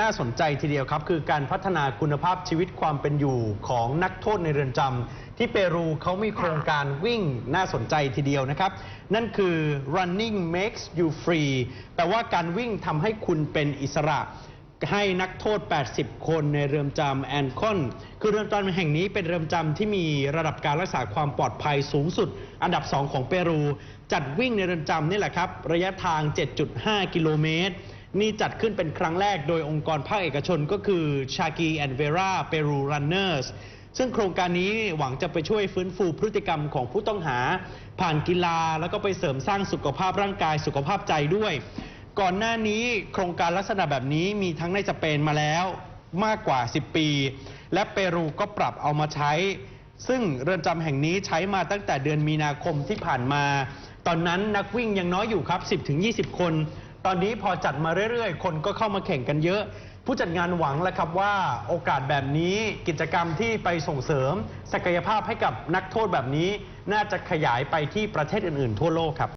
น่าสนใจทีเดียวครับ คือการพัฒนาคุณภาพชีวิตความเป็นอยู่ของนักโทษในเรือนจำที่เปรูเขามีโครงการวิ่งน่าสนใจทีเดียวนะครับ นั่นคือ running makes you free แปลว่าการวิ่งทำให้คุณเป็นอิสระ ให้นักโทษ 80 คนในเรือนจำแอนคอน คือเรือนจำแห่งนี้เป็นเรือนจำที่มีระดับการรักษาความปลอดภัยสูงสุด อันดับ 2 ของเปรู จัดวิ่งในเรือนจำนี่แหละครับ ระยะทาง 7.5 กิโลเมตร นี่จัดขึ้นเป็นครั้งแรกโดยองค์กรภาคเอกชนก็คือชากีแอนเวราเปรูรันเนอร์สซึ่งโครงการนี้หวังจะไปช่วยฟื้นฟูพฤติกรรมของผู้ต้องหา ผ่านกีฬาแล้วก็ไปเสริมสร้างสุขภาพร่างกายสุขภาพใจด้วย ก่อนหน้านี้โครงการลักษณะแบบนี้มีทั้งในสเปนมาแล้วมากกว่า 10 ปี และเปรูก็ปรับเอามาใช้ ซึ่งเรือนจำแห่งนี้ใช้มาตั้งแต่เดือนมีนาคมที่ผ่านมา ตอนนั้นนักวิ่งยังน้อยอยู่ครับ 10-20 คน ตอนนี้พอจัดมาเรื่อยๆ คนก็เข้ามาแข่งกันเยอะ ผู้จัดงานหวังแล้วครับว่าโอกาสแบบนี้กิจกรรมที่ไปส่งเสริม ศักยภาพให้กับนักโทษแบบนี้ น่าจะขยายไปที่ประเทศอื่นๆ ทั่วโลกครับ